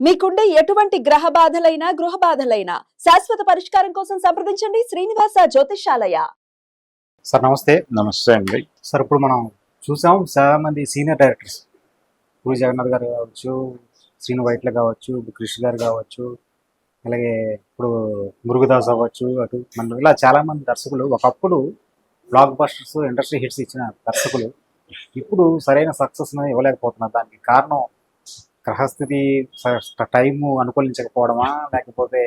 మీకుండే ఎటువంటి గ్రహ బాధలైనా గృహ బాధలైనా శాశ్వత పరిష్కారం కోసం సంప్రదించండి శ్రీనివాస జ్యోతిషాలయ సార్ నమస్తే. నమస్తే అండి. సార్ ఇప్పుడు మనం చూసాం చాలా మంది సీనియర్ డైరెక్టర్స్. పూరి జగన్నాథ్ గారు కావచ్చు శ్రీను వైట్ల కావచ్చు కృష్ణ గారు కావచ్చు అలాగే ఇప్పుడు మురుగుదాస్ అవ్వచ్చు అటు మన ఇలా చాలా మంది దర్శకులు ఒకప్పుడు బ్లాక్ బస్టర్స్ ఇండస్ట్రీ హిట్స్ ఇచ్చిన దర్శకులు. ఇప్పుడు సరైన సక్సెస్ ఇవ్వలేకపోతున్నారు. దానికి కారణం గ్రహస్థితి టైము అనుకూలించకపోవడమా? లేకపోతే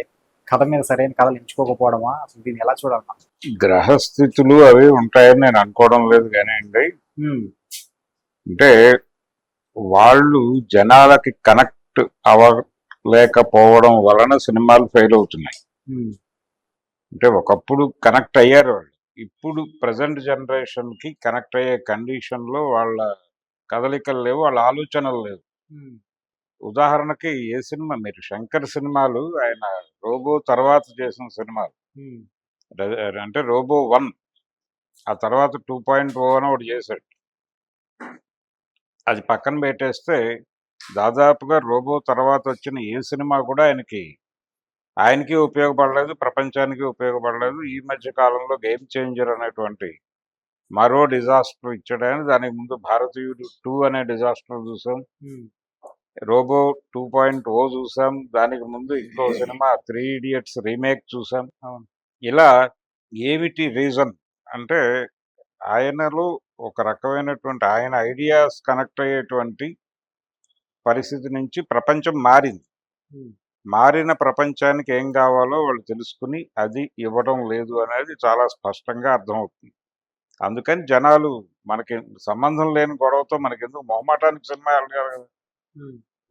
కథ మీద సరైన కథలు ఎంచుకోకపోవడమా? అసలు దీన్ని ఎలా చూడాలి మనం? గ్రహస్థితులు అవి ఉంటాయని నేను అనుకోవడం లేదు కానీ అండి అంటే వాళ్ళు జనాలకి కనెక్ట్ అవ్వలేకపోవడం వలన సినిమాలు ఫెయిల్ అవుతున్నాయి. అంటే ఒకప్పుడు కనెక్ట్ అయ్యారు వాళ్ళు. ఇప్పుడు ప్రజెంట్ జనరేషన్కి కనెక్ట్ అయ్యే కండిషన్లో వాళ్ళ కదలికలు లేవు వాళ్ళ ఆలోచనలు లేవు. ఉదాహరణకి ఏ సినిమా మీరు శంకర్ సినిమాలు ఆయన రోబో తర్వాత చేసిన సినిమాలు. అంటే రోబో వన్ ఆ తర్వాత టూ పాయింట్ ఓ అని ఒకటి చేశాడు. అది పక్కన పెట్టేస్తే దాదాపుగా రోబో తర్వాత వచ్చిన ఏ సినిమా కూడా ఆయనకి ఆయనకి ఉపయోగపడలేదు ప్రపంచానికి ఉపయోగపడలేదు. ఈ మధ్య కాలంలో గేమ్ చేంజర్ అనేటువంటి మరో డిజాస్టర్ ఇచ్చాడని దానికి ముందు భారతీయుడు టూ అనే డిజాస్టర్ చూసాం. రోబో టూ పాయింట్ ఓ చూసాం. దానికి ముందు ఇంకో సినిమా త్రీ ఇడియట్స్ రీమేక్ చూసాం. ఇలా ఏమిటి రీజన్ అంటే ఆయనలో ఒక రకమైనటువంటి ఆయన ఐడియాస్ కనెక్ట్ అయ్యేటువంటి పరిస్థితి నుంచి ప్రపంచం మారింది. మారిన ప్రపంచానికి ఏం కావాలో వాళ్ళు తెలుసుకుని అది ఇవ్వడం లేదు అనేది చాలా స్పష్టంగా అర్థమవుతుంది. అందుకని జనాలు మనకి సంబంధం లేని గొడవతో మనకెందుకు మొహమాటానికి సినిమా ఉమ్,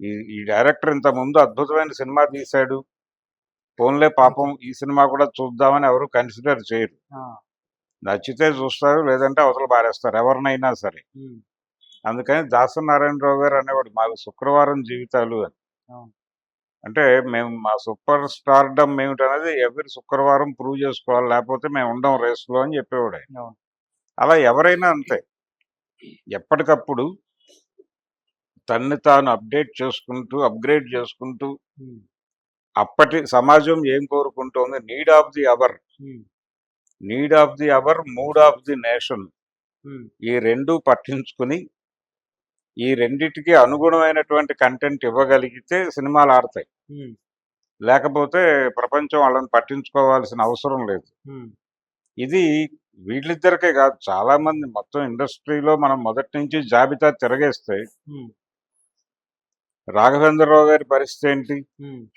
ఈ ఈ డైరెక్టర్ ఇంత ముందు అద్భుతమైన సినిమా తీశాడు. ఫోన్లే పాపం ఈ సినిమా కూడా చూద్దామని ఎవరు కన్సిడర్ చేయరు. నచ్చితే చూస్తారు లేదంటే అవతల పారేస్తారు ఎవరినైనా సరే. అందుకని దాసనారాయణరావు గారు అనేవాడు మాకు శుక్రవారం జీవితాలు అని. అంటే మేము మా సూపర్ స్టార్డమ్ ఏమిటనేది ఎవరి శుక్రవారం ప్రూవ్ చేసుకోవాలి లేకపోతే మేము ఉండం రేస్లో అని చెప్పేవాడు. అలా ఎవరైనా అంతే. ఎప్పటికప్పుడు తన్ని తాను అప్డేట్ చేసుకుంటూ అప్గ్రేడ్ చేసుకుంటూ అప్పటి సమాజం ఏం కోరుకుంటోంది? Need of the hour. Need of the hour mood of the nation. ఈ రెండు పట్టించుకుని ఈ రెండిటికి అనుగుణమైనటువంటి కంటెంట్ ఇవ్వగలిగితే సినిమాలు ఆడతాయి. లేకపోతే ప్రపంచం వాళ్ళని పట్టించుకోవాల్సిన అవసరం లేదు. ఇది వీళ్ళిద్దరికే కాదు చాలా మంది మొత్తం ఇండస్ట్రీలో మనం మొదటి నుంచి జాబితా తిరగేస్తే రాఘవేంద్రరావు గారి పరిస్థితి ఏంటి?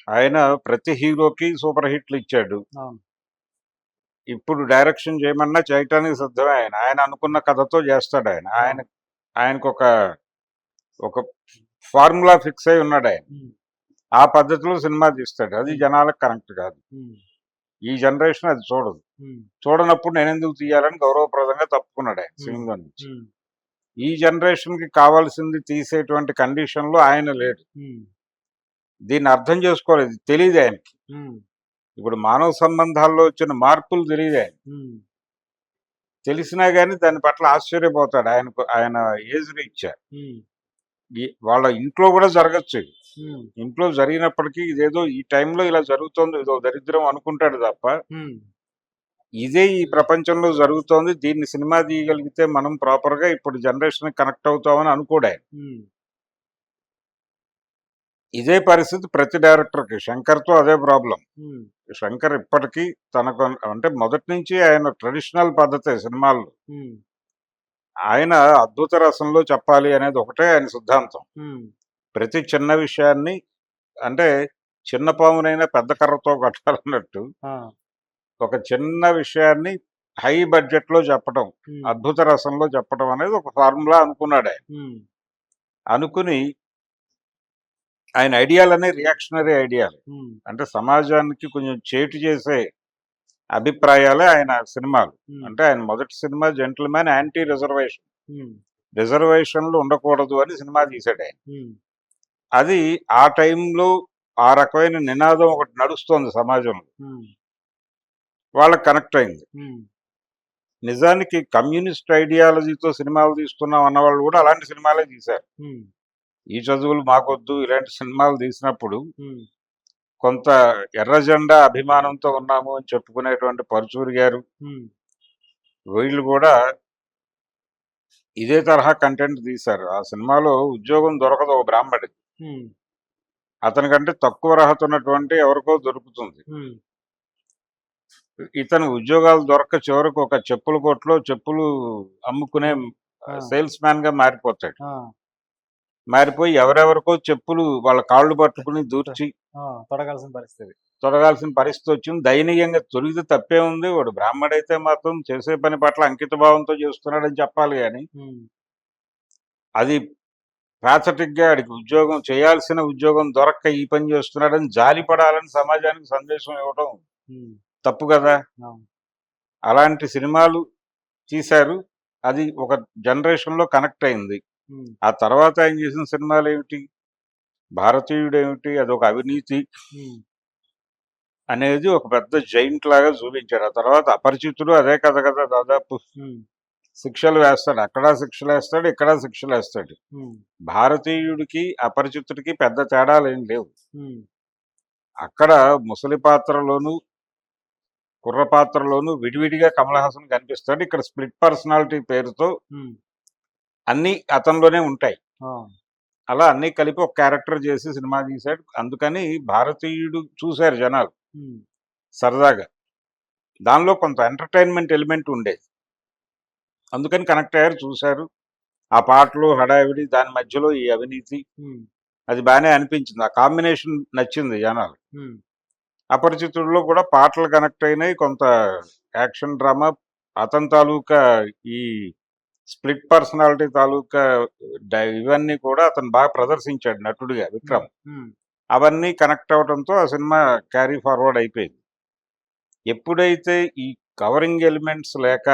ఆయన ప్రతి హీరోకి సూపర్ హిట్లు ఇచ్చాడు. ఇప్పుడు డైరెక్షన్ చేయమన్నా చేయటానికి సిద్ధమే ఆయన. ఆయన అనుకున్న కథతో చేస్తాడు ఆయన. ఆయన ఆయనకు ఒక ఒక ఫార్ములా ఫిక్స్ అయి ఉన్నాడు ఆయన. ఆ పద్ధతిలో సినిమా తీస్తాడు. అది జనాలకు కనెక్ట్ కాదు. ఈ జనరేషన్ అది చూడదు. చూడనప్పుడు నేను ఎందుకు తీయాలని గౌరవప్రదంగా తప్పుకున్నాడు ఆయన సినిమా నుంచి ఈ జనరేషన్కి కావాల్సింది తీసేటువంటి కండిషన్లో ఆయన లేడు. దీన్ని అర్థం చేసుకోలేదు తెలియదు ఆయనకి. ఇప్పుడు మానవ సంబంధాల్లో వచ్చిన మార్పులు తెలియదు ఆయన తెలిసినా గానీ దాని పట్ల ఆశ్చర్యపోతాడు. ఆయనకు ఆయన ఏజ్ రీత్యా ఈ- వాళ్ళ ఇంట్లో కూడా జరగచ్చు ఇంట్లో జరిగినప్పటికీ ఇదేదో ఈ టైంలో ఇలా జరుగుతోంది. ఇదో దరిద్రం అనుకుంటాడు తప్ప ఇదే ఈ ప్రపంచంలో జరుగుతోంది. దీన్ని సినిమా తీయగలిగితే మనం ప్రాపర్గా ఇప్పుడు జనరేషన్ కనెక్ట్ అవుతామని అనుకోడు? ఇదే పరిస్థితి ప్రతి డైరెక్టర్కి శంకర్తో అదే ప్రాబ్లం. శంకర్ ఇప్పటికీ తనకు అంటే మొదటి నుంచి ఆయన ట్రెడిషనల్ పద్ధతే సినిమాల్లో ఆయన అద్భుత రసంలో చెప్పాలి అనేది ఒకటే ఆయన సిద్ధాంతం. ప్రతి చిన్న విషయాన్ని అంటే చిన్న పామునైనా పెద్ద కర్రతో కట్టాలన్నట్టు ఒక చిన్న విషయాన్ని హై బడ్జెట్లో చెప్పడం అద్భుత రసంలో చెప్పడం అనేది ఒక ఫార్ములా అనుకున్నాడు అనుకుని ఆయన ఐడియాలనే రియాక్షనరీ ఐడియాలు. అంటే సమాజానికి కొంచెం చేటు చేసే అభిప్రాయాలే ఆయన సినిమాలు. అంటే ఆయన మొదటి సినిమా జెంటిల్మెన్ యాంటీ రిజర్వేషన్. రిజర్వేషన్లు ఉండకూడదు అని సినిమా తీశాడు ఆయన. అది ఆ టైంలో ఆ రకమైన నినాదం ఒకటి నడుస్తోంది సమాజంలో. వాళ్ళకి కనెక్ట్ అయింది. నిజానికి కమ్యూనిస్ట్ ఐడియాలజీతో సినిమాలు తీస్తున్నాం అన్న వాళ్ళు కూడా అలాంటి సినిమాలే తీశారు. ఈ చదువులు మాకొద్దు ఇలాంటి సినిమాలు తీసినప్పుడు కొంత ఎర్ర జెండా అభిమానంతో ఉన్నాము అని చెప్పుకునేటువంటి పరుచూరి గారు వీళ్ళు కూడా ఇదే తరహా కంటెంట్ తీశారు. ఆ సినిమాలో ఉద్యోగం దొరకదు ఒక బ్రాహ్మడికి. అతనికంటే తక్కువ అర్హత ఉన్నటువంటి ఎవరికో దొరుకుతుంది. ఇతను ఉద్యోగాలు దొరక్క చివరకు ఒక చెప్పుల కొట్లో చెప్పులు అమ్ముకునే. సేల్స్ మ్యాన్గా మారిపోతాడు మారిపోయి ఎవరెవరికో చెప్పులు వాళ్ళ కాళ్ళు పట్టుకుని దూర్చి తొడగాల్సిన పరిస్థితి. తొలగాల్సిన పరిస్థితి వచ్చింది. దయనీయంగా తొలిగితే తప్పే ఉంది. వాడు బ్రాహ్మడైతే మాత్రం చేసే పని పట్ల అంకిత భావంతో చేస్తున్నాడని చెప్పాలి కానీ అది గా ఆడికి ఉద్యోగం చేయాల్సిన ఉద్యోగం దొరక్క ఈ పని చేస్తున్నాడని జాలి పడాలని సమాజానికి సందేశం ఇవ్వడం తప్పు కదా. అలాంటి సినిమాలు తీశారు. అది ఒక జనరేషన్లో కనెక్ట్ అయింది. ఆ తర్వాత ఆయన చేసిన సినిమాలు ఏమిటి? భారతీయుడు ఏమిటి అదొక అవినీతి ఉమ్, అనేది ఒక పెద్ద జైంట్ లాగా చూపించాడు ఆ తర్వాత అపరిచితుడు అదే కథ కదా దాదాపు. శిక్షలు వేస్తాడు. అక్కడ శిక్షలు వేస్తాడు ఇక్కడ శిక్షలు వేస్తాడు. భారతీయుడికి అపరిచితుడికి పెద్ద తేడాలు ఏం లేవు అక్కడ ముసలి పాత్రలోను కుర్ర పాత్రలోను విడివిడిగా కమల్ హాసన్ కనిపిస్తాడు. ఇక్కడ స్ప్లిట్ పర్సనాలిటీ పేరుతో అన్ని అతనిలోనే ఉంటాయి. అలా అన్ని కలిపి ఒక క్యారెక్టర్ చేసి సినిమా తీశాడు. అందుకని భారతీయుడు చూశారు జనాలు. సరదాగా. దానిలో కొంత ఎంటర్టైన్మెంట్ ఎలిమెంట్ ఉండేది అందుకని కనెక్ట్ అయ్యారు చూశారు. ఆ పాటలు హడావిడి దాని మధ్యలో ఈ అవినీతి. అది బాగానే అనిపించింది. ఆ కాంబినేషన్ నచ్చింది జనాలు. అపరిచితుల్లో కూడా పాటలు కనెక్ట్ అయినాయి. కొంత యాక్షన్ డ్రామా. అతని తాలూకా ఈ స్ప్లిట్ పర్సనాలిటీ తాలూకా ఇవన్నీ కూడా అతను బాగా ప్రదర్శించాడు నటుడిగా విక్రమ్. అవన్నీ కనెక్ట్ అవడంతో ఆ సినిమా క్యారీ ఫార్వర్డ్ అయిపోయింది. ఎప్పుడైతే ఈ కవరింగ్ ఎలిమెంట్స్ లేక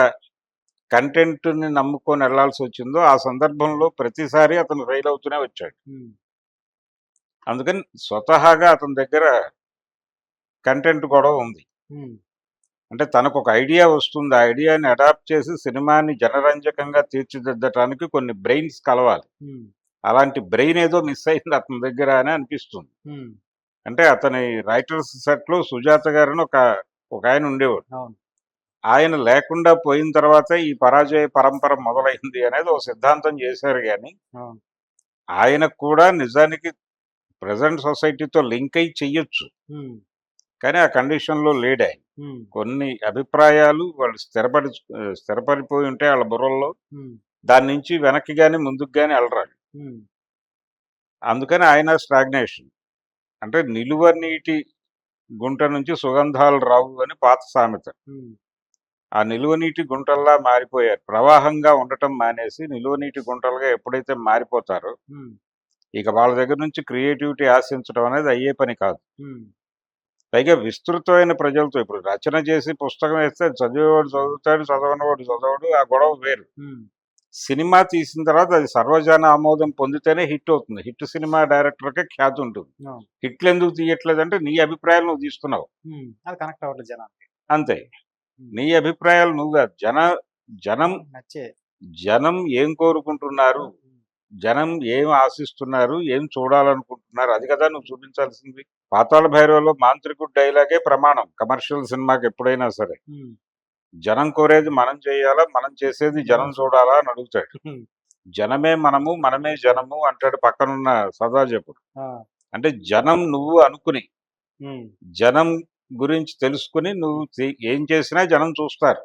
కంటెంట్ని నమ్ముకొని వెళ్ళాల్సి వచ్చిందో ఆ సందర్భంలో ప్రతిసారి అతను ఫెయిల్ అవుతూనే వచ్చాడు. అందుకని స్వతహాగా అతని దగ్గర కంటెంట్ కూడా ఉంది. అంటే తనకు ఒక ఐడియా వస్తుంది. ఆ ఐడియాని అడాప్ట్ చేసి సినిమాని జనరంజకంగా తీర్చిదిద్దటానికి కొన్ని బ్రెయిన్స్ కలవాలి. అలాంటి బ్రెయిన్ ఏదో మిస్ అయింది అతని దగ్గర అని అనిపిస్తుంది. అంటే అతని రైటర్స్ సెట్లో సుజాత గారిని ఒక ఒక ఆయన ఉండేవాడు. ఆయన లేకుండా పోయిన తర్వాత ఈ పరాజయ పరంపర మొదలైంది అనేది ఒక సిద్ధాంతం చేశారు కానీ ఆయనకు కూడా నిజానికి ప్రజెంట్ సొసైటీతో లింక్ అయి చెయ్యొచ్చు. కానీ ఆ కండిషన్లో లేడు కొన్ని అభిప్రాయాలు వాళ్ళు స్థిరపడి స్థిరపడిపోయి ఉంటే వాళ్ళ బుర్రల్లో దాని నుంచి వెనక్కి కానీ ముందుకు కానీ వెళ్ళరాడు ఉమ్, అందుకని ఆయన స్టాగ్నేషన్. అంటే నిలువ నీటి గుంట నుంచి సుగంధాలు రావు అని పాత సామెత. ఆ నిలువ నీటి గుంటల్లా మారిపోయారు. ప్రవాహంగా ఉండటం మానేసి నిలువ నీటి గుంటలుగా ఎప్పుడైతే మారిపోతారో ఇక వాళ్ళ దగ్గర నుంచి క్రియేటివిటీ ఆశించడం అనేది అయ్యే పని కాదు. పైగా విస్తృతమైన ప్రజలతో ఇప్పుడు రచన చేసి పుస్తకం వేస్తే చదివేవాడు చదువుతాడు చదవనివాడు చదవడు ఆ గొడవ వేరు. సినిమా తీసిన తర్వాత అది సర్వజన ఆమోదం పొందితేనే హిట్ అవుతుంది. హిట్ సినిమా డైరెక్టర్కే ఖ్యాతి ఉంటుంది. హిట్లు ఎందుకు తీయట్లేదు అంటే నీ అభిప్రాయాలు నువ్వు తీస్తున్నావు అది కనెక్ట్ అవ్వట్లేదు జనానికి. అంతే. నీ అభిప్రాయాలు నువ్వు కాదు. జన జనం జనం ఏం కోరుకుంటున్నారు? జనం ఏం ఆశిస్తున్నారు? ఏం చూడాలనుకుంటున్నారు? అది కదా నువ్వు చూపించాల్సింది. పాతాళ భైరవలో మాంత్రికుడు డైలాగే ప్రమాణం. కమర్షియల్ సినిమాకి ఎప్పుడైనా సరే. జనం కోరేది మనం చేయాలా? మనం చేసేది జనం చూడాలా అని అడుగుతాడు. జనమే మనము మనమే జనము అంటాడు పక్కనున్న సదాజపుడు. అంటే జనం నువ్వు అనుకుని జనం గురించి తెలుసుకుని నువ్వు ఏం చేసినా జనం చూస్తారు.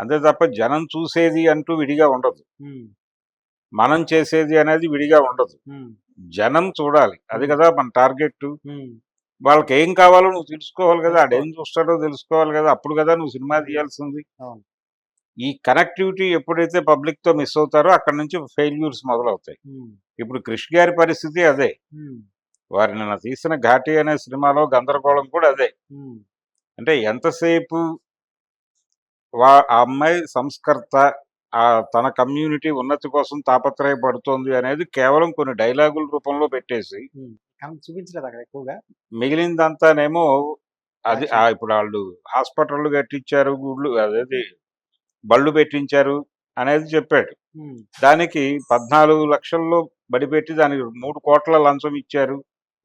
అంతే తప్ప జనం చూసేది అంటూ విడిగా ఉండదు. మనం చేసేది అనేది విడిగా ఉండదు. జనం చూడాలి. అది కదా మన టార్గెట్ వాళ్ళకి ఏం కావాలో నువ్వు తెలుసుకోవాలి కదా. ఆడేం చూస్తాడో తెలుసుకోవాలి కదా. అప్పుడు కదా నువ్వు సినిమా తీయాల్సింది. ఈ కనెక్టివిటీ ఎప్పుడైతే పబ్లిక్తో మిస్ అవుతారో అక్కడ నుంచి ఫెయిల్యూర్స్ మొదలవుతాయి. ఇప్పుడు కృషి గారి పరిస్థితి అదే. వారి నిన్న తీసిన ఘాటి అనే సినిమాలో గందరగోళం కూడా అదే. అంటే ఎంతసేపు వా ఆ అమ్మాయి సంస్కర్త తన కమ్యూనిటీ ఉన్నతి కోసం తాపత్రయపడుతోంది అనేది కేవలం కొన్ని డైలాగుల రూపంలో పెట్టేసి చూపించలేదు అక్కడ ఎక్కువగా. మిగిలిందంతానేమో అది ఆ ఇప్పుడు వాళ్ళు హాస్పిటల్ కట్టించారు గుళ్ళు అదేది బళ్ళు పెట్టించారు అనేది చెప్పాడు. దానికి పద్నాలుగు లక్షల్లో బడిపెట్టి దానికి మూడు కోట్ల లంచం ఇచ్చారు.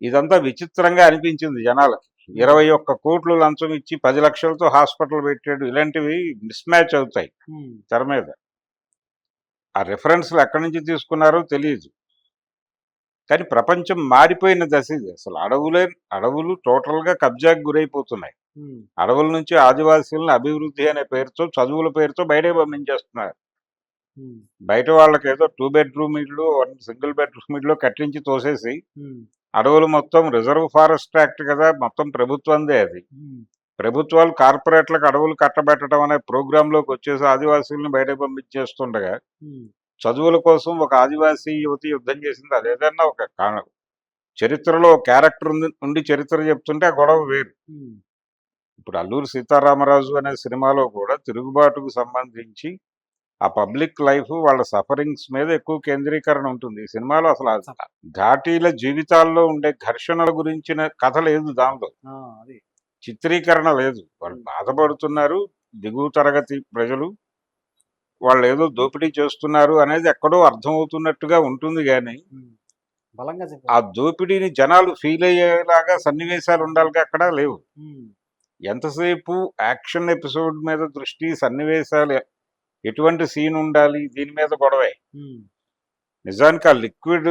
ఇదంతా విచిత్రంగా అనిపించింది జనాలకి. ఇరవై ఒక్క కోట్లు లంచం ఇచ్చి పది లక్షలతో హాస్పిటల్ పెట్టాడు. ఇలాంటివి మిస్ మ్యాచ్ అవుతాయి తెర మీద. ఆ రిఫరెన్స్లు ఎక్కడి నుంచి తీసుకున్నారో తెలియదు కానీ ప్రపంచం మారిపోయిన దశ ఇది. అసలు అడవులే అడవులు టోటల్గా కబ్జాకి గురైపోతున్నాయి. అడవుల నుంచి ఆదివాసీలను అభివృద్ధి అనే పేరుతో చదువుల పేరుతో బయటే పంపించేస్తున్నారు. బయట వాళ్ళకి ఏదో two bedroom one single bedroom ఇల్లు కట్టించి తోసేసి అడవులు మొత్తం రిజర్వ్ ఫారెస్ట్ యాక్ట్ కదా మొత్తం ప్రభుత్వందే అది. ప్రభుత్వాలు కార్పొరేట్లకు అడవులు కట్టబెట్టడం అనే ప్రోగ్రాంలోకి వచ్చేసి ఆదివాసీలను బయట పంపించేస్తుండగా చదువుల కోసం ఒక ఆదివాసీ యువతి యుద్ధం చేసింది. అదేదన్నా ఒక కారణం చరిత్రలో క్యారెక్టర్ ఉంది ఉండి చరిత్ర చెప్తుంటే ఆ గొడవ వేరు. ఇప్పుడు అల్లూరి సీతారామరాజు అనే సినిమాలో కూడా తిరుగుబాటుకు సంబంధించి ఆ పబ్లిక్ లైఫ్ వాళ్ళ సఫరింగ్స్ మీద ఎక్కువ కేంద్రీకరణ ఉంటుంది. ఈ సినిమాలో అసలు ఘాటీల జీవితాల్లో ఉండే ఘర్షణల గురించిన కథ లేదు దానిలో అది. చిత్రీకరణ లేదు. వాళ్ళు బాధపడుతున్నారు. దిగువ తరగతి ప్రజలు వాళ్ళు ఏదో దోపిడీ చేస్తున్నారు అనేది ఎక్కడో అర్థమవుతున్నట్టుగా ఉంటుంది కానీ ఆ దోపిడీని జనాలు ఫీల్ అయ్యేలాగా సన్నివేశాలు ఉండాలిగా అక్కడ లేవు. ఎంతసేపు యాక్షన్ ఎపిసోడ్ మీద దృష్టి సన్నివేశాలు ఎటువంటి సీన్ ఉండాలి దీని మీద గొడవే. నిజానికి ఆ లిక్విడ్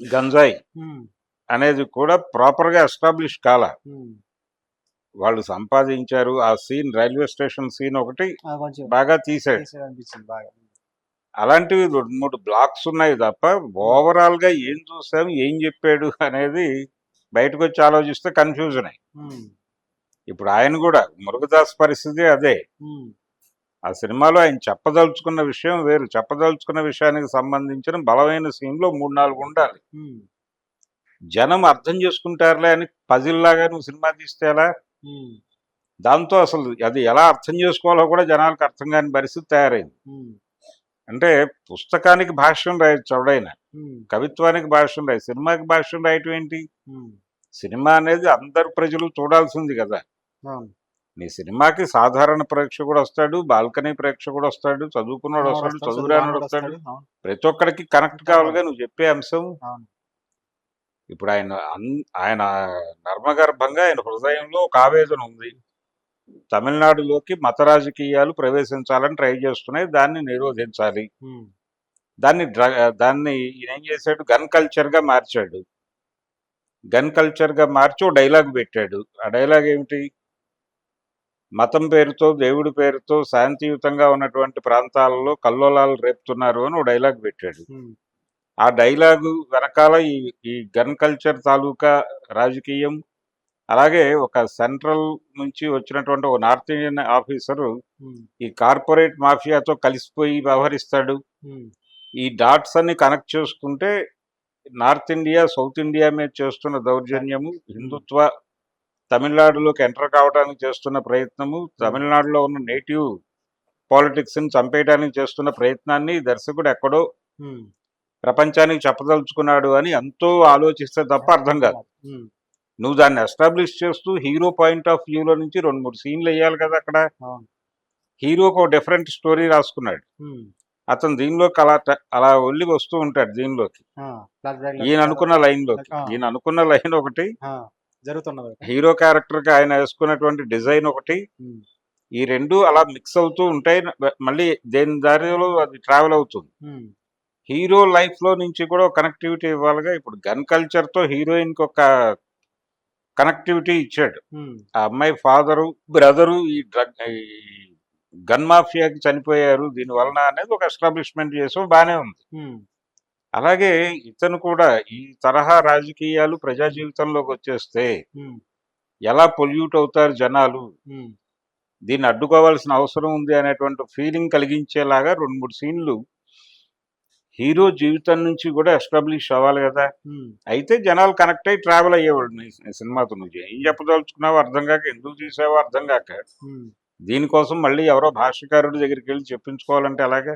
గంజాయి అనేది కూడా ప్రాపర్గా ఎస్టాబ్లిష్ కాల. వాళ్ళు సంపాదించారు. ఆ సీన్ రైల్వే స్టేషన్ సీన్ ఒకటి బాగా తీసాడు. అలాంటివి రెండు మూడు బ్లాక్స్ ఉన్నాయి తప్ప ఓవరాల్గా ఏం చూసాం ఏం చెప్పాడు అనేది బయటకు వచ్చి ఆలోచిస్తే కన్ఫ్యూజన్ ఉమ్, ఇప్పుడు ఆయన కూడా మురుగదాస్ పరిస్థితి అదే. ఆ సినిమాలో ఆయన చెప్పదలుచుకున్న విషయం వేరు. చెప్పదలుచుకున్న విషయానికి సంబంధించిన బలమైన సీన్లో మూడు నాలుగు ఉండాలి. జనం అర్థం చేసుకుంటారులే అని పజిల్ లాగా నువ్వు సినిమా తీస్తే ఎలా? దాంతో అసలు అది ఎలా అర్థం చేసుకోవాలో కూడా జనాలకు అర్థం కాని పరిస్థితి తయారైంది. అంటే పుస్తకానికి భాష్యం రాయొచ్చు ఎవడైనా ఉమ్, కవిత్వానికి భాష్యం రాయి సినిమాకి భాష్యం రాయటం ఏంటి. సినిమా అనేది అందరు ప్రజలు చూడాల్సింది కదా. నీ సినిమాకి సాధారణ ప్రేక్షకుడు వస్తాడు బాల్కనీ ప్రేక్షకుడు వస్తాడు చదువుకున్నాడు వస్తాడు చదువురానుడు వస్తాడు. ప్రతి ఒక్కరికి కనెక్ట్ కావాలిగా నువ్వు చెప్పే అంశం. ఇప్పుడు ఆయన ఆయన నర్మగర్భంగా ఆయన హృదయంలో ఒక ఆవేదన ఉంది. తమిళనాడులోకి మత రాజకీయాలు ప్రవేశించాలని ట్రై చేస్తున్నాయి. దాన్ని నిరోధించాలి. దాన్ని డ్ర దాన్ని ఈయన ఏం చేశాడు? గన్ కల్చర్గా మార్చాడు. గన్ కల్చర్గా మార్చి ఓ డైలాగ్ పెట్టాడు. ఆ డైలాగ్ ఏమిటి? మతం పేరుతో దేవుడి పేరుతో శాంతియుతంగా ఉన్నటువంటి ప్రాంతాలలో కల్లోలాలు రేపుతున్నారు అని ఓ డైలాగ్ పెట్టాడు. ఆ డైలాగు వెనకాల ఈ ఈ గన్ కల్చర్ తాలూకా రాజకీయం అలాగే ఒక సెంట్రల్ నుంచి వచ్చినటువంటి ఒక నార్త్ ఇండియన్ ఆఫీసరు ఈ కార్పొరేట్ మాఫియాతో కలిసిపోయి వ్యవహరిస్తాడు. ఈ డాట్స్ అన్ని కనెక్ట్ చేసుకుంటే నార్త్ ఇండియా సౌత్ ఇండియా మీద చేస్తున్న దౌర్జన్యము హిందుత్వ తమిళనాడులోకి ఎంటర్ కావడానికి చేస్తున్న ప్రయత్నము తమిళనాడులో ఉన్న నేటివ్ పాలిటిక్స్ని చంపేయడానికి చేస్తున్న ప్రయత్నాన్ని దర్శకుడు ఎక్కడో. ప్రపంచానికి చెప్పదలుచుకున్నాడు అని ఎంతో ఆలోచిస్తే తప్ప అర్థం కాదు. నువ్వు దాన్ని ఎస్టాబ్లిష్ చేస్తూ హీరో పాయింట్ ఆఫ్ వ్యూలో నుంచి రెండు మూడు సీన్లు వేయాలి కదా అక్కడ. హీరోకి ఒక డిఫరెంట్ స్టోరీ రాసుకున్నాడు. అతను దీనిలోకి అలా అలా వెళ్ళి వస్తూ ఉంటాడు దీనిలోకి. ఈయన అనుకున్న లైన్లోకి. ఈయన అనుకున్న లైన్ ఒకటి. జరుగుతున్నది హీరో క్యారెక్టర్కి ఆయన వేసుకున్నటువంటి డిజైన్ ఒకటి. ఈ రెండు అలా మిక్స్ అవుతూ ఉంటాయి. మళ్ళీ దేని దారిలో అది ట్రావెల్ అవుతుంది. హీరో లైఫ్లో నుంచి కూడా కనెక్టివిటీ ఇవ్వాలిగా. ఇప్పుడు గన్ కల్చర్తో హీరోయిన్కి ఒక కనెక్టివిటీ ఇచ్చాడు. ఆ అమ్మాయి ఫాదరు బ్రదరు ఈ డ్రగ్ ఈ గన్ మాఫియాకి చనిపోయారు. దీని వలన అనేది ఒక ఎస్టాబ్లిష్మెంట్ చేసాం బానే ఉంది. అలాగే ఇతను కూడా ఈ తరహా రాజకీయాలు ప్రజా జీవితంలోకి వచ్చేస్తే ఎలా పొల్యూట్ అవుతారు జనాలు? దీన్ని అడ్డుకోవాల్సిన అవసరం ఉంది అనేటువంటి ఫీలింగ్ కలిగించేలాగా రెండు మూడు సీన్లు హీరో జీవితం నుంచి కూడా ఎస్టాబ్లిష్ అవ్వాలి కదా. అయితే జనాలు కనెక్ట్ అయ్యి ట్రావెల్ అయ్యేవాడు సినిమాతో నువ్వు ఏం చెప్పదలుచుకున్నావో అర్థం కాక ఎందుకు తీసావో అర్థం కాక దీనికోసం మళ్ళీ ఎవరో భాష్యకారుడి దగ్గరికి వెళ్ళి చెప్పించుకోవాలంటే అలాగే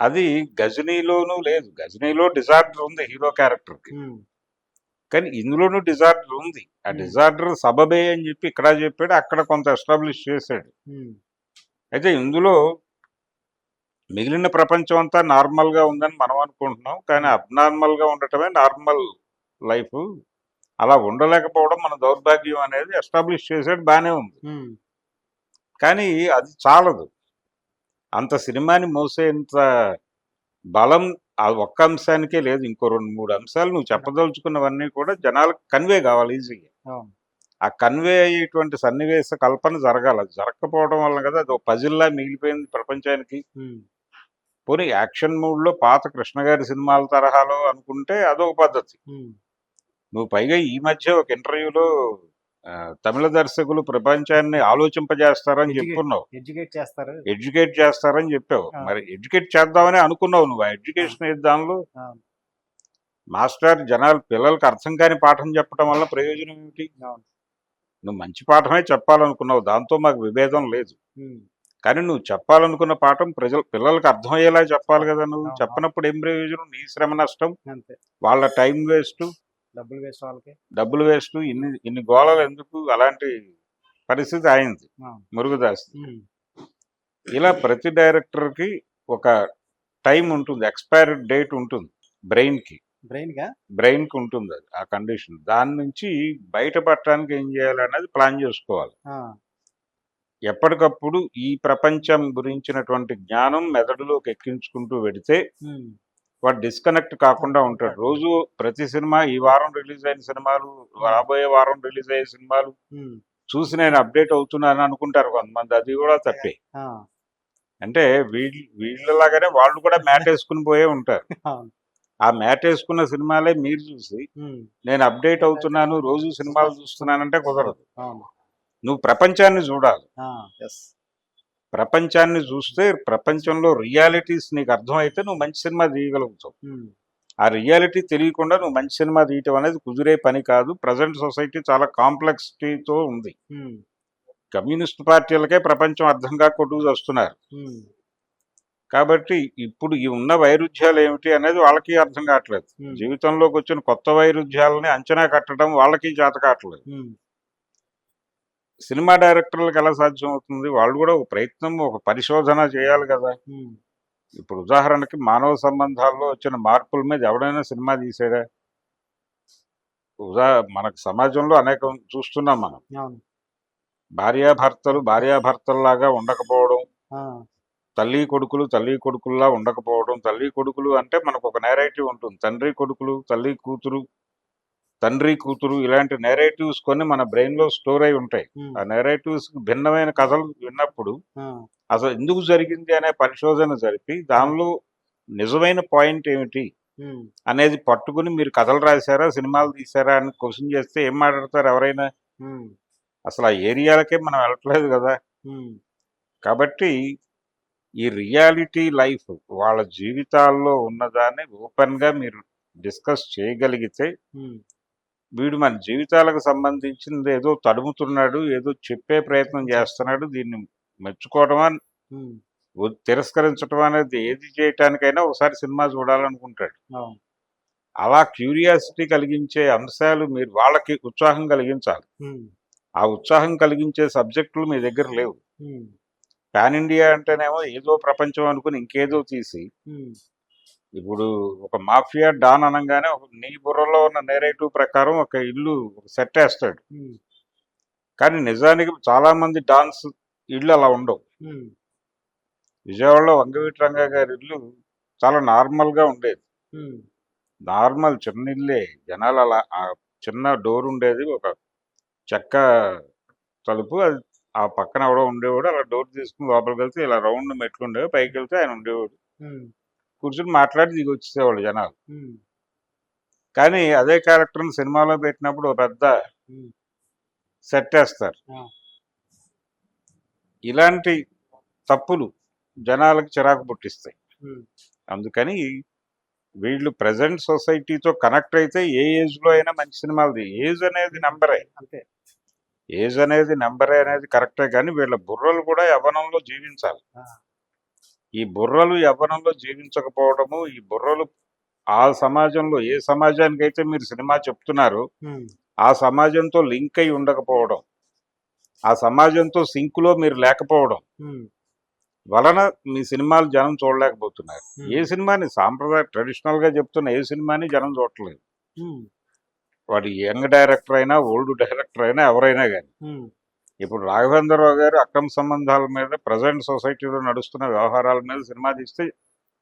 అది గజనీలోనూ లేదు. గజనీలో డిజార్డర్ ఉంది హీరో క్యారెక్టర్కి ఉమ్, కానీ ఇందులోనూ డిజార్డర్ ఉంది. ఆ. డిజార్డర్ సబబే అని చెప్పి ఇక్కడ చెప్పాడు అక్కడ కొంత ఎస్టాబ్లిష్ చేశాడు. అయితే ఇందులో మిగిలిన ప్రపంచం అంతా నార్మల్గా ఉందని మనం అనుకుంటున్నాం. కానీ అబ్నార్మల్గా ఉండటమే నార్మల్ లైఫ్. అలా ఉండలేకపోవడం మన దౌర్భాగ్యం అనేది ఎస్టాబ్లిష్ చేసేది బాగానే ఉంది. కానీ అది చాలదు. అంత సినిమాని మోసేంత బలం ఆ ఒక్క అంశానికే లేదు. ఇంకో రెండు మూడు అంశాలు నువ్వు చెప్పదలుచుకున్నవన్నీ కూడా జనాలకు కన్వే కావాలి ఈజీగా. ఆ కన్వే అయ్యేటువంటి సన్నివేశ కల్పన జరగాలి. జరగకపోవడం వల్ల కదా అది ఒక పజిల్లా మిగిలిపోయింది ప్రపంచానికి. పోనీ యాక్షన్ మూడ్లో పాత కృష్ణ గారి సినిమాల తరహాలో అనుకుంటే అదొక పద్ధతి. నువ్వు పైగా ఈ మధ్య ఒక ఇంటర్వ్యూలో తమిళ దర్శకులు ప్రపంచాన్ని ఆలోచింపజేస్తారని. చెప్పుకున్నావు ఎడ్యుకేట్ చేస్తారు. ఎడ్యుకేట్ చేస్తారని చెప్పావు. మరి ఎడ్యుకేట్ చేద్దామని అనుకున్నావు నువ్వు ఆ ఎడ్యుకేషన్ దానిలో? మాస్టర్ జనాలు పిల్లలకి అర్థం కాని పాఠం చెప్పడం వల్ల ప్రయోజనం ఏమిటి? నువ్వు మంచి పాఠమే చెప్పాలనుకున్నావు. దాంతో మాకు విభేదం లేదు. కానీ నువ్వు చెప్పాలనుకున్న పాఠం ప్రజలు పిల్లలకు అర్థమయ్యేలా చెప్పాలి కదా నువ్వు. చెప్పనప్పుడు ఏం ప్రయోజనం? నీ శ్రమ నష్టం అంతే. వాళ్ళ టైం వేస్ట్. డబ్బులు వేస్ట్ వాళ్ళకి. డబ్బులు వేస్ట్. ఇన్ని ఇన్ని గోళాలు ఎందుకు? అలాంటి పరిస్థితి అయింది. మురుగుదాస్ ఇలా ప్రతి డైరెక్టర్కి ఒక టైం ఉంటుంది. ఎక్స్పైరీ డేట్ ఉంటుంది. బ్రెయిన్కి. బ్రెయిన్ బ్రెయిన్కి ఉంటుంది అది ఆ కండిషన్. దాని నుంచి బయటపడటానికి ఏం చేయాలి అనేది ప్లాన్ చేసుకోవాలి. ఎప్పటికప్పుడు ఈ ప్రపంచం గురించినటువంటి జ్ఞానం మెదడులోకి ఎక్కించుకుంటూ వెడితే వాడు డిస్కనెక్ట్ కాకుండా ఉంటాడు. రోజు ప్రతి సినిమా ఈ వారం రిలీజ్ అయిన సినిమాలు రాబోయే వారం రిలీజ్ అయ్యే సినిమాలు చూసి నేను అప్డేట్ అవుతున్నాను అనుకుంటారు కొంతమంది. అది కూడా తప్పే. అంటే వీళ్ళు వీళ్ళలాగానే వాళ్ళు కూడా మ్యాట్ వేసుకుని పోయే ఉంటారు. ఆ మ్యాట్ వేసుకున్న సినిమాలే మీరు చూసి నేను అప్డేట్ అవుతున్నాను రోజు సినిమాలు చూస్తున్నానంటే కుదరదు. నువ్వు ప్రపంచాన్ని చూడాలి. ప్రపంచాన్ని చూస్తే ప్రపంచంలో రియాలిటీస్ నీకు అర్థమైతే నువ్వు మంచి సినిమా తీయగలుగుతావు. ఆ రియాలిటీ తెలియకుండా నువ్వు మంచి సినిమా తీయటం అనేది కుదిరే పని కాదు. ప్రజెంట్ సొసైటీ చాలా కాంప్లెక్సిటీతో ఉంది. కమ్యూనిస్ట్ పార్టీలకే ప్రపంచం అర్థం కాక కొట్టుకు వస్తున్నారు కాబట్టి ఇప్పుడు ఈ ఉన్న వైరుధ్యాలు ఏమిటి అనేది వాళ్ళకి అర్థం కావట్లేదు. జీవితంలోకి వచ్చిన కొత్త వైరుధ్యాలని అంచనా కట్టడం వాళ్ళకి చేత కావట్లేదు. సినిమా డైరెక్టర్లకు ఎలా సాధ్యం అవుతుంది? వాళ్ళు కూడా ఒక ప్రయత్నం ఒక పరిశోధన చేయాలి కదా. ఇప్పుడు ఉదాహరణకి మానవ సంబంధాల్లో వచ్చిన మార్పుల మీద ఎవడైనా సినిమా తీసాడా? ఉదా మనకు సమాజంలో అనేకం చూస్తున్నాం మనం. భార్యాభర్తలు భార్యాభర్తల్లాగా ఉండకపోవడం తల్లి కొడుకులు తల్లి కొడుకుల్లా ఉండకపోవడం తల్లి కొడుకులు అంటే మనకు ఒక నేరేటివ్ ఉంటుంది. తండ్రి కొడుకులు తల్లి కూతురు తండ్రి కూతురు ఇలాంటి నేరేటివ్స్ కొన్ని మన బ్రెయిన్లో స్టోర్ అయి ఉంటాయి. ఆ నేరేటివ్స్ భిన్నమైన కథలు విన్నప్పుడు అసలు ఎందుకు జరిగింది అనే పరిశోధన జరిపి దానిలో నిజమైన పాయింట్ ఏమిటి అనేది పట్టుకుని మీరు కథలు రాశారా సినిమాలు తీశారా అని క్వశ్చన్ చేస్తే ఏం మాట్లాడతారు ఎవరైనా? అసలు ఆ ఏరియాలకే మనం వెళ్ళట్లేదు కదా. కాబట్టి ఈ రియాలిటీ లైఫ్ వాళ్ళ జీవితాల్లో ఉన్నదాన్ని ఓపెన్గా మీరు డిస్కస్ చేయగలిగితే వీడు మన జీవితాలకు సంబంధించింది ఏదో తడుముతున్నాడు ఏదో చెప్పే ప్రయత్నం చేస్తున్నాడు దీన్ని మెచ్చుకోవడమా తిరస్కరించడం అనేది ఏది చేయటానికైనా ఒకసారి సినిమా చూడాలనుకుంటాడు. అలా క్యూరియాసిటీ కలిగించే అంశాలు మీరు వాళ్ళకి ఉత్సాహం కలిగించాలి. ఆ ఉత్సాహం కలిగించే సబ్జెక్టులు మీ దగ్గర లేవు. పాన్ ఇండియా అంటేనేమో ఏదో ప్రపంచం అనుకుని ఇంకేదో తీసి ఇప్పుడు ఒక మాఫియా డాన్ అనగానే ఒక నీ బుర్రలో ఉన్న నెరేటివ్ ప్రకారం ఒక ఇల్లు సెట్ వేస్తాడు. కానీ నిజానికి చాలా మంది డాన్స్ ఇళ్ళు అలా ఉండవు. విజయవాడలో వంగవీటి రంగా గారి ఇల్లు చాలా నార్మల్గా ఉండేది నార్మల్ చిన్న ఇల్లే. జనాలు అలా ఆ చిన్న డోర్ ఉండేది. ఒక చెక్క తలుపు. అది ఆ పక్కన ఎవడో ఉండేవాడు. అలా డోర్ తీసుకుని లోపలికి వెళ్తే ఇలా రౌండ్ మెట్లు ఉండేవి. పైకి వెళ్తే ఆయన ఉండేవాడు. కూర్చుని మాట్లాడి దిగి వచ్చేసేవాళ్ళు జనాలు. కానీ అదే క్యారెక్టర్ని సినిమాలో పెట్టినప్పుడు పెద్ద సెట్ వేస్తారు. ఇలాంటి తప్పులు జనాలకు చిరాకు పుట్టిస్తాయి. అందుకని వీళ్ళు ప్రజెంట్ సొసైటీతో కనెక్ట్ అయితే ఏ ఏజ్లో అయినా మంచి సినిమాలు ఏజ్ అనేది నెంబరే. అంతే. ఏజ్ అనేది నెంబరే అనేది కరెక్టే కానీ వీళ్ళ బుర్రలు కూడా యవ్వనంలో జీవించాలి. ఈ బుర్రలు యవ్వనంలో జీవించకపోవడము ఈ బుర్రలు ఆ సమాజంలో ఏ సమాజానికి అయితే మీరు సినిమా చెప్తున్నారో ఆ సమాజంతో లింక్ అయి ఉండకపోవడం ఆ సమాజంతో సింక్లో మీరు లేకపోవడం వలన మీ సినిమాలు జనం చూడలేకపోతున్నారు. ఏ సినిమాని సాంప్రదాయ ట్రెడిషనల్గా చెప్తున్న ఏ సినిమాని జనం చూడట్లేదు. వాడు యంగ్ డైరెక్టర్ అయినా ఓల్డ్ డైరెక్టర్ అయినా ఎవరైనా కానీ ఇప్పుడు రాఘవేంద్రరావు గారు అక్రమ సంబంధాల మీద ప్రజెంట్ సొసైటీలో నడుస్తున్న వ్యవహారాల మీద సినిమా తీస్తే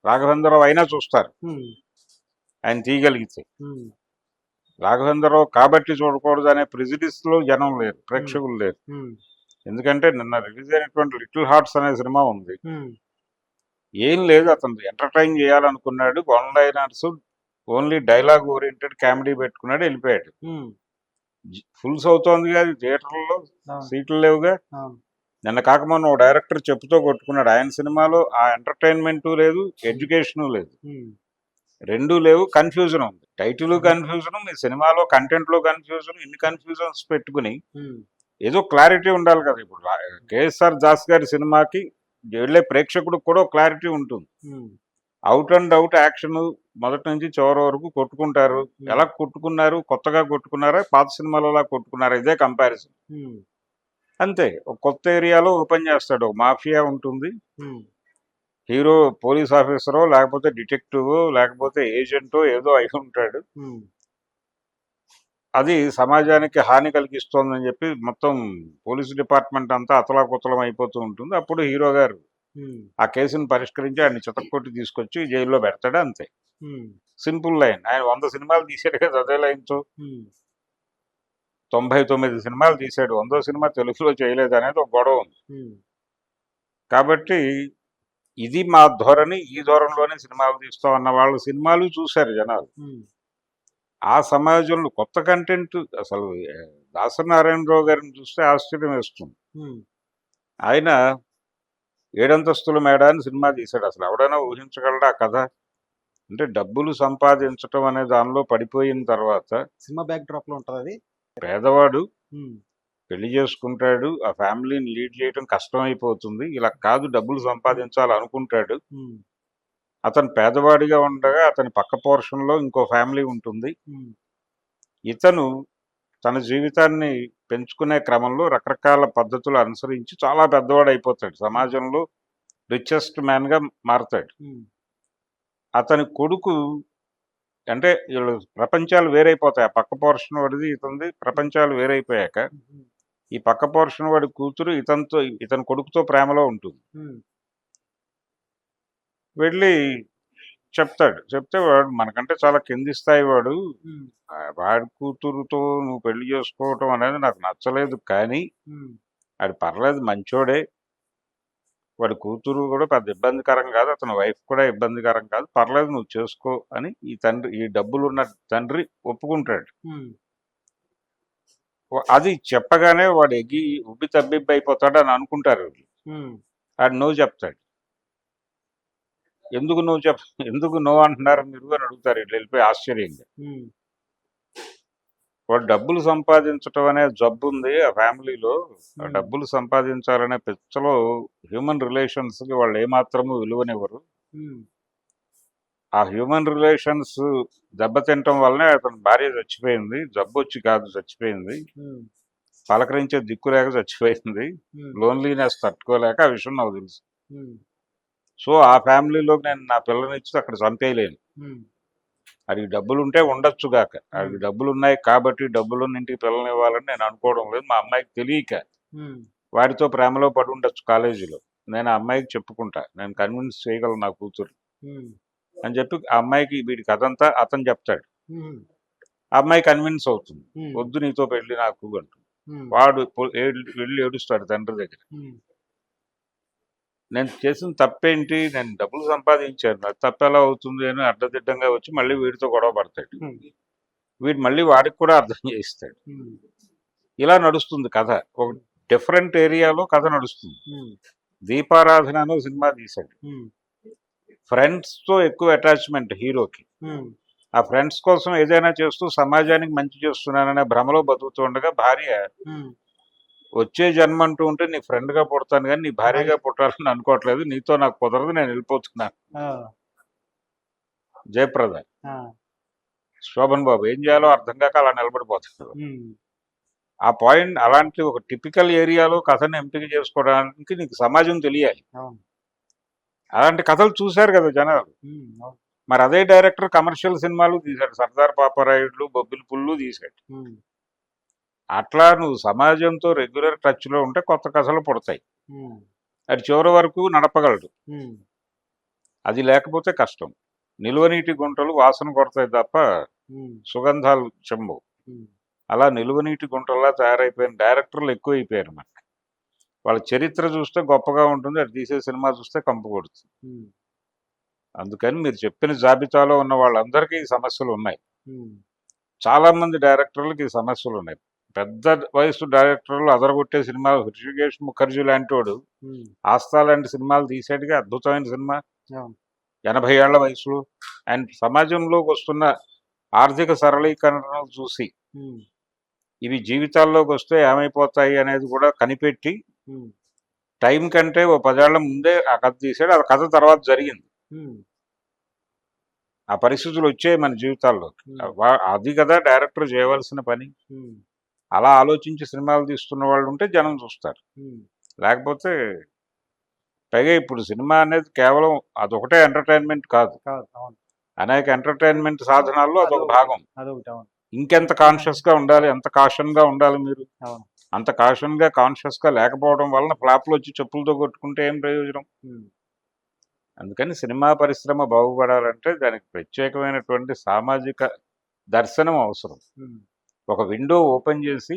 రాఘవేంద్రరావు అయినా చూస్తారు. ఆయన తీయగలిగితే. రాఘవేంద్రరావు కాబట్టి చూడకూడదు అనే లో జనం లేరు ప్రేక్షకులు లేరు. ఎందుకంటే నిన్న రిలీజ్ అయినటువంటి లిటిల్ హార్ట్స్ అనే సినిమా ఉంది. ఏం లేదు అతను entertain చేయాలనుకున్నాడు. One liners only dialogue oriented comedy పెట్టుకున్నాడు వెళ్ళిపోయాడు. ఫుల్స్ అవుతోంది కాదు థియేటర్లో అవును, సీట్లు లేవుగా. నిన్న కాకమొన్న ఓ డైరెక్టర్ చెప్పుతో కొట్టుకున్నాడు. ఆయన సినిమాలో ఆ ఎంటర్టైన్మెంట్ లేదు ఎడ్యుకేషన్ లేదు. రెండు లేవు కన్ఫ్యూజన్ ఉంది. టైటిల్ కన్ఫ్యూజన్ మీ సినిమాలో కంటెంట్లో కన్ఫ్యూజన్ ఇన్ని కన్ఫ్యూజన్స్ పెట్టుకుని ఏదో క్లారిటీ ఉండాలి కదా ఇప్పుడు. కేఎస్ఆర్ దాస్ గారి సినిమాకి వెళ్ళే ప్రేక్షకుడికి కూడా క్లారిటీ ఉంటుంది. అవుట్ అండ్ అవుట్ యాక్షన్ మొదటి నుంచి చివరి వరకు కొట్టుకుంటారు. ఎలా కొట్టుకున్నారు? కొత్తగా కొట్టుకున్నారా? పాత సినిమాలో అలా కొట్టుకున్నారా? ఇదే కంపారిజన్ ఉమ్, అంతే. ఒక కొత్త ఏరియాలో ఓపెన్ చేస్తాడు. మాఫియా ఉంటుంది. ఉమ్, హీరో పోలీస్ ఆఫీసరో లేకపోతే డిటెక్టివ్ లేకపోతే ఏజెంటో ఏదో అయి ఉంటాడు. అది సమాజానికి హాని కలిగిస్తోందని చెప్పి మొత్తం పోలీస్ డిపార్ట్మెంట్ అంతా అతలాకుతలం అయిపోతూ ఉంటుంది. అప్పుడు హీరో గారు ఆ కేసును పరిష్కరించి ఆయన చితక్కొట్టి తీసుకొచ్చి జైల్లో పెడతాడు అంతే. Simple line. ఆయన వంద సినిమాలు తీసాడు కదా అదే లైన్తో. ఉమ్, తొంభై తొమ్మిది సినిమాలు తీశాడు. వందో సినిమా తెలుగులో చేయలేదు అనేది ఒక గొడవ ఉంది. కాబట్టి ఇది మా ధోరణి ఈ ధోరణిలోనే సినిమాలు తీస్తాం అన్న వాళ్ళు సినిమాలు చూశారు జనాలు. ఆ సమాజంలో కొత్త కంటెంట్ అసలు దాసనారాయణరావు గారిని చూస్తే ఆశ్చర్యం వేస్తుంది. ఆయన ఏడంతస్తుల మేడ అని సినిమా తీశాడు. అసలు ఎవడైనా ఊహించగలడా కథ? అంటే డబ్బులు సంపాదించటం అనే దానిలో పడిపోయిన తర్వాత సినిమా బ్యాక్ డ్రాప్లో ఉంటది అది. పేదవాడు పెళ్ళి చేసుకుంటాడు. ఆ ఫ్యామిలీని లీడ్ చేయడం కష్టం అయిపోతుంది ఇలా కాదు డబ్బులు సంపాదించాలి అనుకుంటాడు. అతను పేదవాడిగా ఉండగా అతని పక్క పోర్షన్లో ఇంకో ఫ్యామిలీ ఉంటుంది. ఇతను తన జీవితాన్ని పెంచుకునే క్రమంలో రకరకాల పద్ధతులు అనుసరించి చాలా పెద్దవాడు అయిపోతాడు సమాజంలో రిచెస్ట్ మ్యాన్గా మారతాడు. అతని కొడుకు అంటే వీళ్ళు ప్రపంచాలు వేరైపోతాయి. ఆ పక్క పోర్షన్ వాడిది ఇతనిది ప్రపంచాలు వేరైపోయాక ఈ పక్క పోర్షన్ వాడి కూతురు ఇతనితో ఇతని కొడుకుతో ప్రేమలో ఉంటుంది. వెళ్ళి చెప్తాడు. చెప్తే వాడు మనకంటే చాలా కింది స్థాయి వాడు. వాడి కూతురుతో నువ్వు పెళ్ళి చేసుకోవటం అనేది నాకు నచ్చలేదు కానీ అది పర్లేదు మంచోడే. వాడి కూతురు కూడా పెద్ద ఇబ్బందికరం కాదు. అతని వైఫ్ కూడా ఇబ్బందికరం కాదు. పర్లేదు నువ్వు చేసుకో అని ఈ తండ్రి ఈ డబ్బులున్న తండ్రి ఒప్పుకుంటాడు. అది చెప్పగానే వాడు ఎగ్గి ఉబ్బి తబ్బిబ్బి అయిపోతాడు అని అనుకుంటారు వాడు నువ్వు చెప్తాడు. ఎందుకు నువ్వు చెప్ ఎందుకు నువ్వు అంటున్నారు మీరు అని అడుగుతారు. ఇట్లా వెళ్ళిపోయి ఆశ్చర్యంగా. వాడు డబ్బులు సంపాదించటం అనే జబ్బు ఉంది ఆ ఫ్యామిలీలో. డబ్బులు సంపాదించాలనే పిచ్చలో హ్యూమన్ రిలేషన్స్కి వాళ్ళు ఏమాత్రము విలువనివ్వరు. ఆ హ్యూమన్ రిలేషన్స్ దెబ్బతింటం వల్లనే అతని భార్య చచ్చిపోయింది. జబ్బు వచ్చి కాదు చచ్చిపోయింది. పలకరించే దిక్కు లేక చచ్చిపోయింది. లోన్లీనెస్ తట్టుకోలేక ఆ విషయం నాకు తెలుసు. సో ఆ ఫ్యామిలీలో నేను నా పిల్లనిచ్చి అక్కడ చంపేయలేను. అది డబ్బులు ఉంటే ఉండొచ్చు గాక. Hmm. డబ్బులు ఉన్నాయి కాబట్టి డబ్బులున్న ఇంటికి పిల్లల్ని ఇవ్వాలని నేను అనుకోవడం లేదు. మా అమ్మాయికి తెలియక. వాడితో ప్రేమలో పడి ఉండొచ్చు కాలేజీలో. నేను ఆ అమ్మాయికి చెప్పుకుంటా. నేను కన్విన్స్ చేయగలను నా కూతురు. అని చెప్పి ఆ అమ్మాయికి వీడి కథంతా అతను చెప్తాడు. ఆ అమ్మాయి కన్విన్స్ అవుతుంది. వద్దు నీతో పెళ్ళి నాకు అంటూ ఉమ్, వాడు వెళ్ళి ఏడుస్తాడు తండ్రి దగ్గర. నేను చేసిన తప్పేంటి? నేను డబ్బులు సంపాదించాను. అది తప్పు ఎలా అవుతుంది అని అడ్డదిడ్డంగా వచ్చి మళ్ళీ వీడితో గొడవ పడతాడు. వీడు మళ్ళీ వాడికి కూడా అర్థం చేయిస్తాడు. ఇలా నడుస్తుంది కథ. ఒక డిఫరెంట్ ఏరియాలో కథ నడుస్తుంది. దీపారాధన అనే సినిమా తీశాడు. ఉమ్, ఫ్రెండ్స్తో ఎక్కువ అటాచ్మెంట్ హీరోకి. ఆ ఫ్రెండ్స్ కోసం ఏదైనా చేస్తూ సమాజానికి మంచి చేస్తున్నాననే భ్రమలో బతుకుతుండగా భార్య వచ్చే జన్మ అంటూ ఉంటే నీ ఫ్రెండ్గా పుడతాను కానీ నీ భార్యగా పుట్టాలని అనుకోవట్లేదు. నీతో నాకు కుదరదు నేను వెళ్ళిపోతున్నాను. జయప్రద. శోభన్ బాబు ఏం చేయాలో అర్థం కాక అలా నిలబడిపోతాడు ఆ పాయింట్ అలాంటి ఒక టిపికల్ ఏరియాలో కథను ఎంపిక చేసుకోవడానికి నీకు సమాజం తెలియాలి. అలాంటి కథలు చూశారు కదా జనాలు. మరి అదే డైరెక్టర్ కమర్షియల్ సినిమాలు తీశాడు. సర్దార్ పాపారాయుడులు బొబ్బిలి పుల్లు తీశాడు. అట్లా నువ్వు సమాజంతో రెగ్యులర్ టచ్లో ఉంటే కొత్త కథలు పుడతాయి. అది చివరి వరకు నడపగలడు అది లేకపోతే కష్టం. నిలువనీటి గుంటలు వాసన కొడతాయి తప్ప సుగంధాలు చెంబు. అలా నిలువనీటి గుంటల్లా తయారైపోయిన డైరెక్టర్లు ఎక్కువ అయిపోయారు మనకి వాళ్ళ చరిత్ర చూస్తే గొప్పగా ఉంటుంది. అది తీసే సినిమా చూస్తే కంపు కొడుతుంది. అందుకని మీరు చెప్పిన జాబితాలో ఉన్న వాళ్ళందరికీ ఈ సమస్యలు ఉన్నాయి. ఉమ్, చాలా మంది డైరెక్టర్లకి ఈ సమస్యలు ఉన్నాయి. పెద్ద వయసు డైరెక్టర్లు అదరగొట్టే సినిమాలు హృషికేష్ ముఖర్జీ లాంటి వాడు ఆస్థా లాంటి సినిమాలు తీసేటిగా అద్భుతమైన సినిమా. ఎనభై ఏళ్ళ వయసులో. ఆయన సమాజంలోకి వస్తున్న ఆర్థిక సరళీకరణను చూసి ఇవి జీవితాల్లోకి వస్తే ఏమైపోతాయి అనేది కూడా కనిపెట్టి టైం కంటే ఓ పదేళ్ళ ముందే ఆ కథ తీసాడు. ఆ కథ తర్వాత జరిగింది. ఆ పరిస్థితులు వచ్చాయి మన జీవితాల్లో. అది కదా డైరెక్టర్ చేయవలసిన పని. అలా ఆలోచించి సినిమాలు తీస్తున్న వాళ్ళు ఉంటే జనం చూస్తారు. లేకపోతే పైగా ఇప్పుడు సినిమా అనేది కేవలం అదొకటే ఎంటర్టైన్మెంట్ కాదు. అనేక ఎంటర్టైన్మెంట్ సాధనాల్లో అదొక భాగం. ఇంకెంత కాన్షియస్గా ఉండాలి ఎంత కాషన్గా ఉండాలి మీరు? అంత కాషన్గా కాన్షియస్గా లేకపోవడం వలన ఫ్లాప్లు వచ్చి చెప్పులతో కొట్టుకుంటే ఏం ప్రయోజనం? అందుకని సినిమా పరిశ్రమ బాగుపడాలంటే దానికి ప్రత్యేకమైనటువంటి సామాజిక దర్శనం అవసరం. ఒక విండో ఓపెన్ చేసి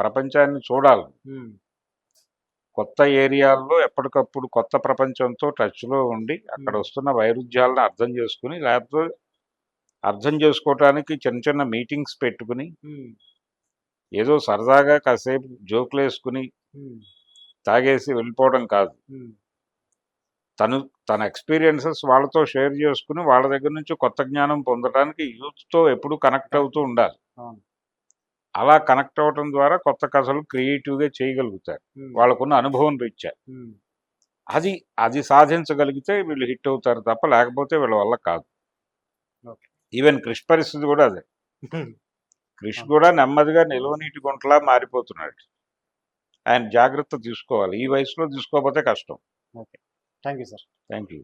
ప్రపంచాన్ని చూడాలి. కొత్త ఏరియాల్లో ఎప్పటికప్పుడు కొత్త ప్రపంచంతో టచ్లో ఉండి అక్కడ. వస్తున్న వైరుధ్యాలను అర్థం చేసుకుని లేకపోతే అర్థం చేసుకోవటానికి చిన్న చిన్న మీటింగ్స్ పెట్టుకుని ఏదో సరదాగా కాసేపు జోకులు వేసుకుని తాగేసి వెళ్ళిపోవడం కాదు. తను తన ఎక్స్పీరియన్సెస్ వాళ్ళతో షేర్ చేసుకుని వాళ్ళ దగ్గర నుంచి కొత్త జ్ఞానం పొందడానికి యూత్తో ఎప్పుడు కనెక్ట్ అవుతూ ఉండాలి. అలా కనెక్ట్ అవ్వడం ద్వారా కొత్త కథలు క్రియేటివ్గా చేయగలుగుతారు. వాళ్ళకున్న అనుభవం రీత్యా. అది అది సాధించగలిగితే వీళ్ళు హిట్ అవుతారు తప్ప లేకపోతే వీళ్ళ వల్ల కాదు. ఈవెన్ క్రిష్ పరిస్థితి కూడా అదే. క్రిష్ కూడా నెమ్మదిగా నిల్వ నీటి గుంటలా మారిపోతున్నాడు. ఆయన జాగ్రత్త తీసుకోవాలి. ఈ వయసులో తీసుకోకపోతే కష్టం. Thank you sir. Thank you